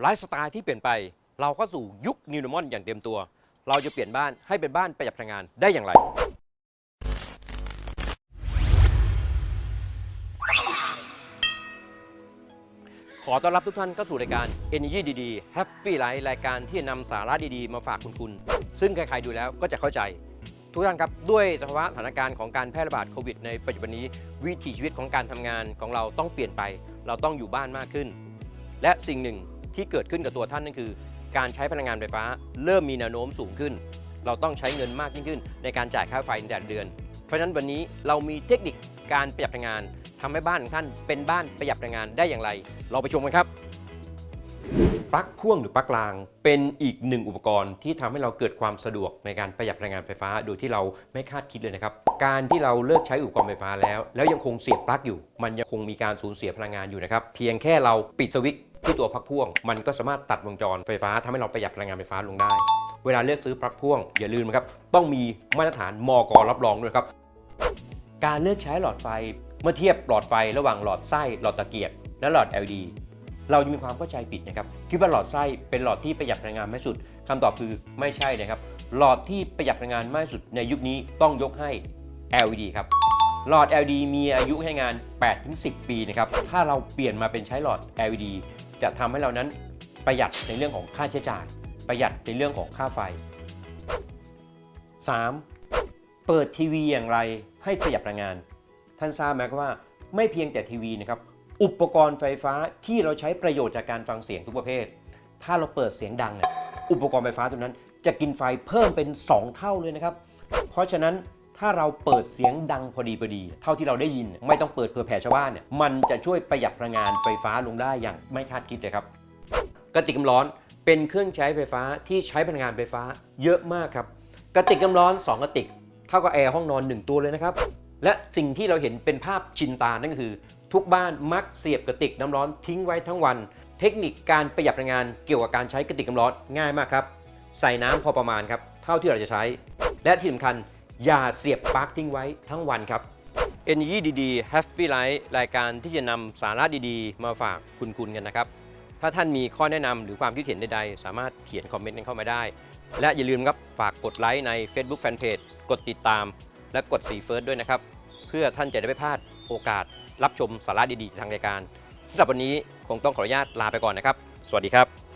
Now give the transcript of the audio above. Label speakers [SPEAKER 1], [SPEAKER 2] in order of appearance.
[SPEAKER 1] ไลฟ์สไตล์ที่เปลี่ยนไป เราเข้าสู่ยุค New Normal อย่างเต็มตัว เราจะเปลี่ยนบ้านให้เป็นบ้านประหยัดพลังงานได้อย่างไร ขอต้อนรับทุกท่านเข้าสู่รายการ Energy ดีๆ Happy Life รายการที่นำสาระดีๆ มาฝากคุณคุณซึ่งใครๆดูแล้วก็จะเข้าใจ ทุกท่านครับ ด้วยสภาวะสถานการณ์ของการแพร่ระบาดโควิดในปัจจุบันนี้ วิถีชีวิตของการทำงานของเราต้องเปลี่ยนไป เราต้องอยู่บ้านมากขึ้น และสิ่งหนึ่ง ที่เกิดขึ้นกับตัวท่านนั่นคือ การใช้พลังงานไฟฟ้า เริ่มมีแนวโน้มสูงขึ้น เราต้องใช้เงินมากยิ่งขึ้น ในการจ่ายค่าไฟในแต่ละเดือน เพราะฉะนั้นวันนี้เรามีเทคนิคการประหยัดพลังงานทำให้บ้านของท่านเป็นบ้านประหยัดพลังงานได้อย่างไร เราไปชมกันครับปลั๊กพ่วงหรือปลั๊กราง เป็นอีกหนึ่งอุปกรณ์ที่ทำให้เราเกิดความสะดวกในการประหยัดพลังงานไฟฟ้าโดยที่เราไม่คาดคิดเลยนะครับ การที่เราเลิกใช้อุปกรณ์ไฟฟ้าแล้ว แล้วยังคงเสียบปลั๊กอยู่ มันยังคงมีการสูญเสียพลังงานอยู่นะครับ เพียงแค่เราปิดสวิตช์ ที่ตัวปลั๊กพ่วง มันก็สามารถตัดวงจรไฟฟ้าทำให้เราประหยัดพลังงานไฟฟ้าลงได้ เวลาเลือกซื้อปลั๊กพ่วงอย่าลืมนะครับต้องมีมาตรฐานมกรับรองด้วยครับการเลือกใช้หลอดไฟเมื่อเทียบหลอดไฟระหว่างหลอดไส้หลอดตะเกียบและหลอด LED เราจะมีความเข้าใจผิดนะครับคิดว่าหลอดไส้เป็นหลอดที่ประหยัดพลังงานมากสุดคำตอบคือไม่ใช่นะครับ หลอดที่ประหยัดพลังงานมากสุดในยุคนี้ต้องยกให้ LED ครับหลอด LED มีอายุให้งาน 8-10 ปีนะครับ ถ้าเราเปลี่ยนมาเป็นใช้หลอด LED จะทำให้เรานั้นประหยัดในเรื่องของค่าใช้จ่าย ประหยัดในเรื่องของค่าไฟ 3. เปิดทีวีอย่างไรให้ประหยัดพลังงาน ท่านทราบไหมครับว่าไม่เพียงแต่ทีวีนะครับอุปกรณ์ไฟฟ้าที่เราใช้ประโยชน์จากการฟังเสียงทุกประเภท ถ้าเราเปิดเสียงดังเนี่ยอุปกรณ์ไฟฟ้าตัวนั้นจะกินไฟเพิ่มเป็น 2 เท่าเลยนะครับ เพราะฉะนั้น ถ้าเราเปิดเสียงดังพอดีพอดี เท่าที่เราได้ยิน ไม่ต้องเปิดเผื่อแผ่ชาวบ้านเนี่ยมันจะช่วยประหยัดพลังงานไฟฟ้าลงได้อย่างไม่คาดคิดเลยครับกระติกน้ำร้อนเป็นเครื่องใช้ไฟฟ้าที่ใช้พลังงานไฟฟ้าเยอะมากครับกระติกน้ำร้อน 2 กระติก เท่ากับแอร์ห้องนอน 1 ตัวเลยนะครับและสิ่งที่เราเห็นเป็นภาพชินตานั่นก็คือ ทุกบ้านมักเสียบกระติกน้ำร้อนทิ้งไว้ทั้งวัน เทคนิคการประหยัดพลังงานเกี่ยวกับการใช้กระติกน้ำร้อนง่ายมากครับ ใส่น้ำพอประมาณครับ เท่าที่เราจะใช้ และที่สำคัญ อย่าเสียบปลั๊กทิ้งไว้ทั้งวันครับ Energy ดีๆ Happy Life รายการที่จะนำสาระดีๆ มาฝากคุณคุณกันนะครับ ถ้าท่านมีข้อแนะนำหรือความคิดเห็นใดๆ สามารถเขียนคอมเมนต์กันเข้ามาได้ และอย่าลืมครับฝากกดไลค์ใน Facebook Fanpage กดติดตาม และกดสีเฟิร์สด้วยนะครับ เพื่อท่านจะได้ไม่พลาดโอกาส รับชมสาระดีๆจากทางรายการสำหรับวันนี้คงต้องขออนุญาตลาไปก่อนนะครับ สวัสดีครับ